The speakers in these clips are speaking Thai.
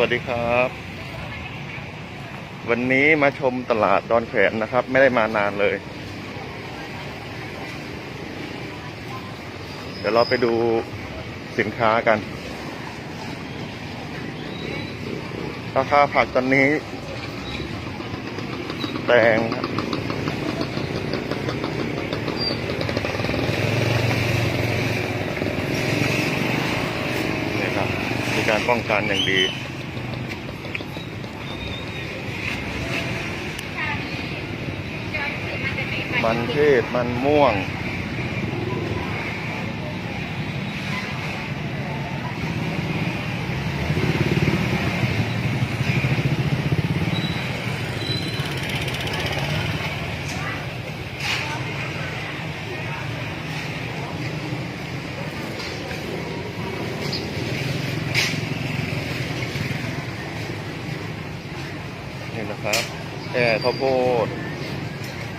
วัสดีครับ วันนี้มาชมตลาดดอนแขวนนะครับ ไม่ได้มานานเลย เดี๋ยวเราไปดูสินค้ากัน ราคาผักตอนนี้ แตงครับนี่ครับมีการป้องกันอย่างดี มันเทศ มันม่วง นี่นะครับแค่ข้าวโพด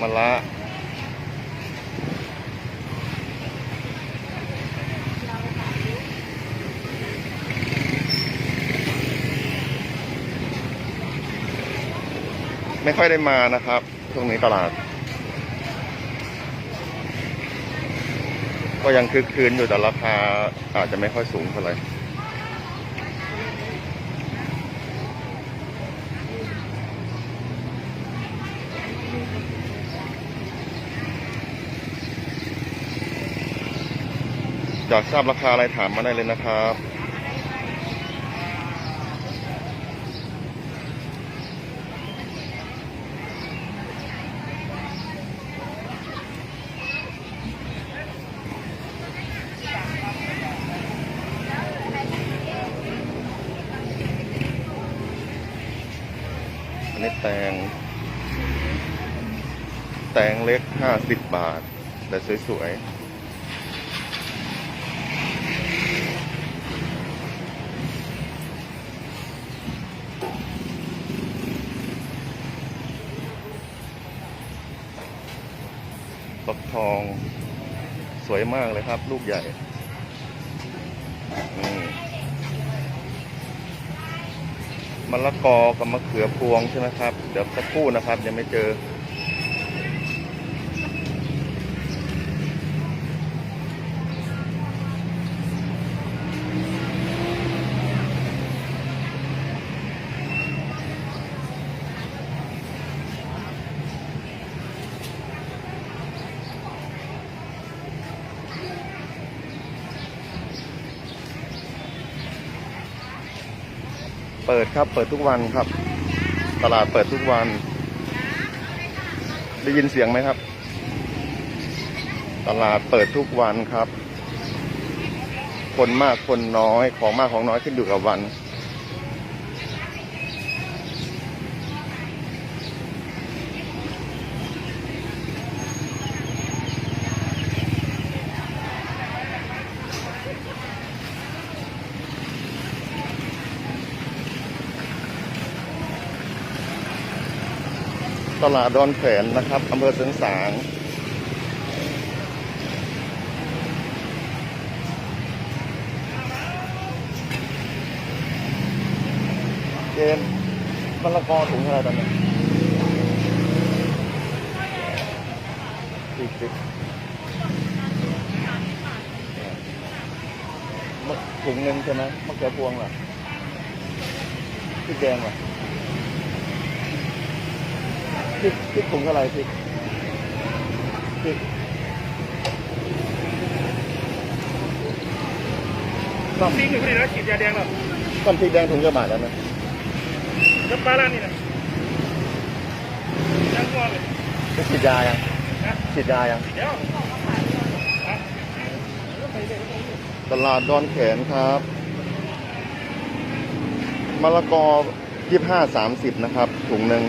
มะละ ไม่ค่อยได้มานะครับ ช่วงนี้ตลาด ก็ยังคึกคืนอยู่แต่ราคาอาจจะไม่ค่อยสูงเท่าไหร่อยากทราบราคาอะไรถามมาได้เลยนะครับ แตง แตงเล็กห้าสิบบาท แต่สวยๆฟักทองสวยมากเลยครับ ลูกใหญ่ นี่ มะละกอกับมะเขือพวงใช่ไหมครับ เดี๋ยวสักครู่นะครับยังไม่เจอ ปิดครับ เปิดทุกวันครับ ตลาดเปิดทุกวัน ได้ยินเสียงไหมครับ ตลาดเปิดทุกวันครับ คนมากคนน้อยของมากของน้อยขึ้นอยู่กับวัน ตลาดดอนแขวนนะครับอำเภอเสริงสางเจนมะละกอถุงอะไรตอนนี้สี่สิบมะถุงหนึ่งใช่ไหมมะเขือพวงเหรอพริกแดงเหรอ ริกพริกถุงเท่าไหร่พริกพริกต้องปิ้งอยู่ที่นี่นะฉีดยาแดงหรอก้อนพริกแดงถุงเยอะบาทแล้วนะน้ำปลาร้านนี่นะยังงอเลยจะฉีดยายังนะฉีดยายังเดี๋ยวตลาดดอนแขนครับมะละกอยี่ห้าสามสิบนะครับถุงหนึ่ง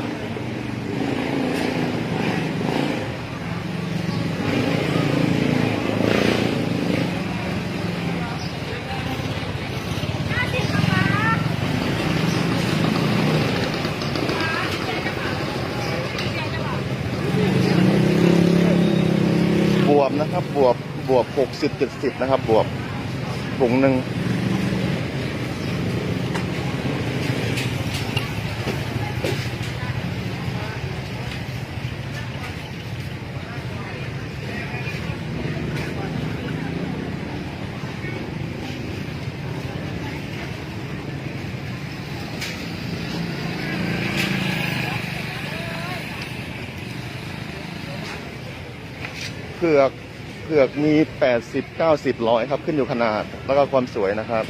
หกสิบเจ็ดสิบนะครับ บวกถุงหนึ่งเผือก เผือกมีแปดสิบเก้าสิบร้อยครับ ขึ้นอยู่ขนาด แล้วก็ความสวยนะครับ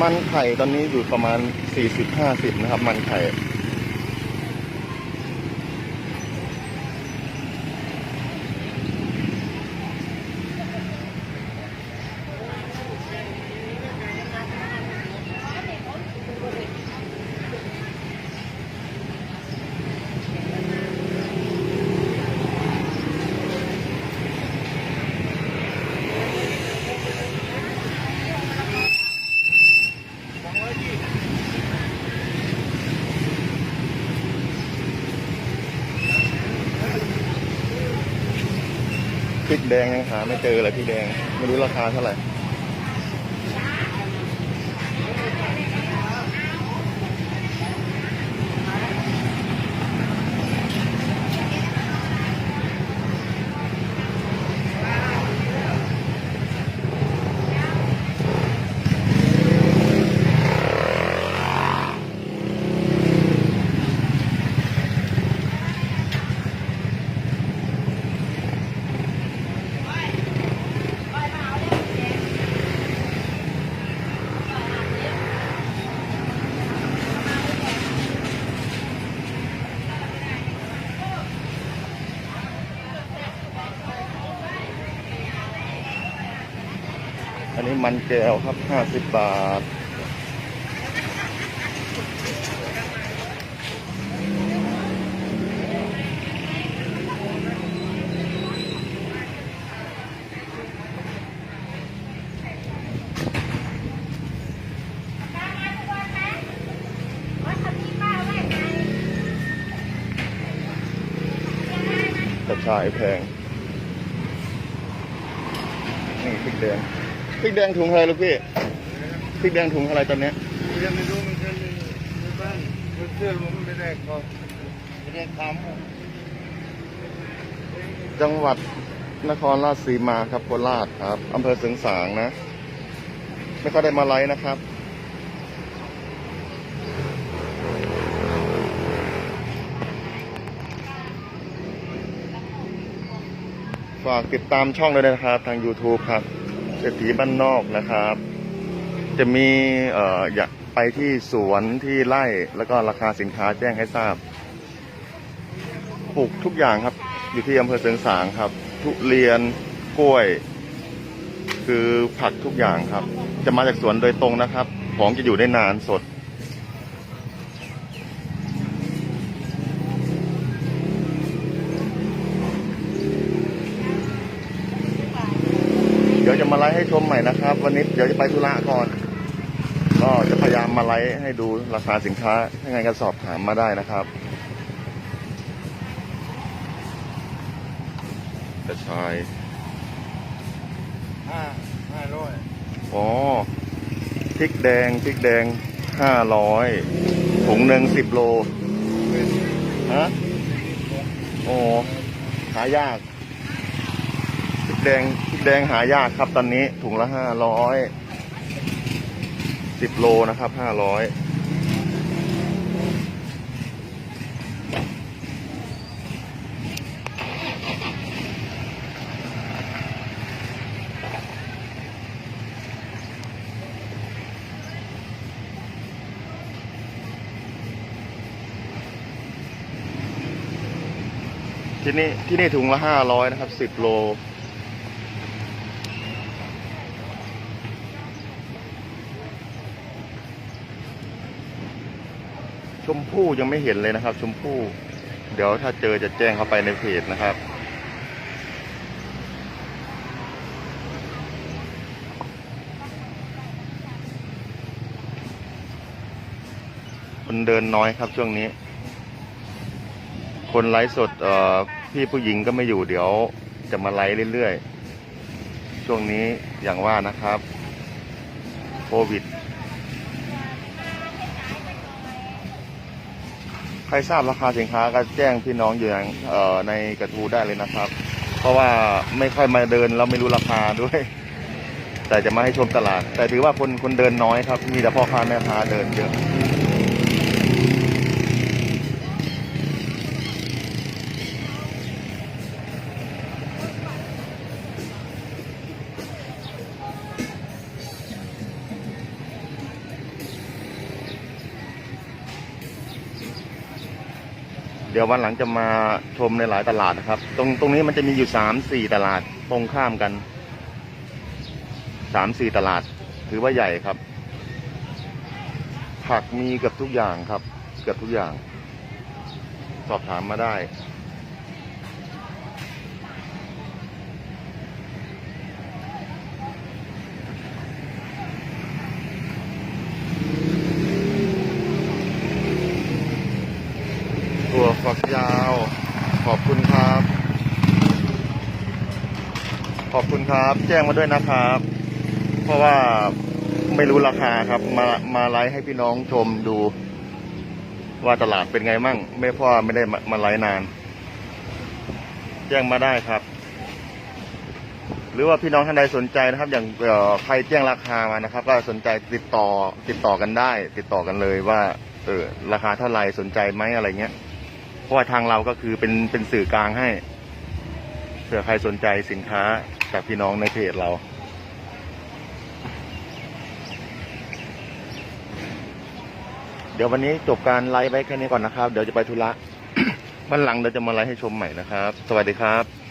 มันไข่ตอนนี้อยู่ประมาณสี่สิบห้าสิบนะครับ มันไข่ ริกแดงยังหาไม่เจอเลยพริกแดง ไม่รู้ราคาเท่าไหร่ อันนี้มันแก้วครับห้าสิบบาท กระชายแพง นี่พริกแดง พริกแดงถุงเท่าไรลูกพี่พริกแดงถุงเท่าไรตอนนี้ยังไม่รู้เหมือนกันเลยในบ้านเพื่อนผมไม่ได้ขอไม่ได้ทจังหวัดนครราชสีมาครับโคราชครับอำเภอเสิงสางนะ ไม่ค่อยได้มาไลฟ์นะครับฝากติดตามช่องเลยนะครับ ทาง YouTube ครับ เศรษฐีบ้านนอกนะครับ จะมีเอ่ออยากไปที่สวนที่ไร่แล้วก็ราคาสินค้าแจ้งให้ทราบปลูกทุกอย่างครับ อยู่ที่อำเภอเสริงสางครับ ทุเรียนกล้วย คือผักทุกอย่างครับ จะมาจากสวนโดยตรงนะครับ ของจะอยู่ได้นานสด ดี๋ยวจะมาไลฟ์ให้ชมใหม่นะครับ วันนี้เดี๋ยวจะไปธุระก่อน ก็จะพยายามมาไลฟ์ให้ดูราคาสินค้าถ้าไงก็สอบถามมาได้นะครับกระชายำห้าห้าร้อยอ๋อพริกแดงพริกแดงห้าร้อยถุงหนึ่งสิบโลฮะโอ้หายากพริก แดงพริกแดงหายากครับตอนนี้ถุงละห้าร้อยสิบโลนะครับห้าร้อยที่นี่ที่นี่ถุงละห้าร้อยนะครับสิบโล ชมพู่ยังไม่เห็นเลยนะครับ ชมพู่ เดี๋ยวถ้าเจอจะแจ้งเข้าไปในเพจนะครับ คนเดินน้อยครับช่วงนี้ คนไลฟ์สดพี่ผู้หญิงก็ไม่อยู่เดี๋ยวจะมาไลฟ์เรื่อยๆ ช่วงนี้อย่างว่านะครับ โควิด ครทราบราคาสินค้าก็แจ้งพี่น้องอยู่อย่างเอ่อในกระทูได้เลยนะครับ เพราะว่าไม่ค่อยมาเดินเราไม่รู้ราคาด้วย แต่จะมาให้ชมตลาด แต่ถือว่าคนคนเดินน้อยครับ มีแต่พ่อค้าแม่ค้าเดินเยอะ ดี๋ยววันหลังจะมาชมในหลายตลาดนะครับ ตรงตรงนี้มันจะมีอยู่สามสี่ตลาดตรงข้ามกันสามสี่ตลาด ถือว่าใหญ่ครับ ผักมีเกือบทุกอย่างครับ เกือบทุกอย่าง สอบถามมาได้ ถั่วฝักยาว ข อบคุณครับ ขอบคุณครับ แจ้งมาด้วยนะครับ เพราะว่าไม่รู้ราคาครับ มามาไลฟ์ให้พี่น้องชมดู ว่าตลาดเป็นไงมั่งไม่พ่อไม่ได้มามาไลฟ์นาน แจ้งมาได้ครับ หรือว่าพี่น้องท่านใดสนใจนะครับ อย่างใครแจ้งราคามานะครับ ก็สนใจติดต่อติดต่อกันได้ ติดต่อกันเลยว่า เออราคาเท่าไหร่สนใจไหมอะไรเงี้ย ราะว่าทางเราก็คือเป็นเป็นสื่อกลางให้เผื่อใครสนใจสินค้าจากพี่น้องในเพจเรา เดี๋ยววันนี้จบการไลฟ์ไว้แค่นี้ก่อนนะครับ เดี๋ยวจะไปธุระวันหลังเดี๋ยวจะมาไลฟ์ให้ชมใหม่นะครับ สวัสดีครับ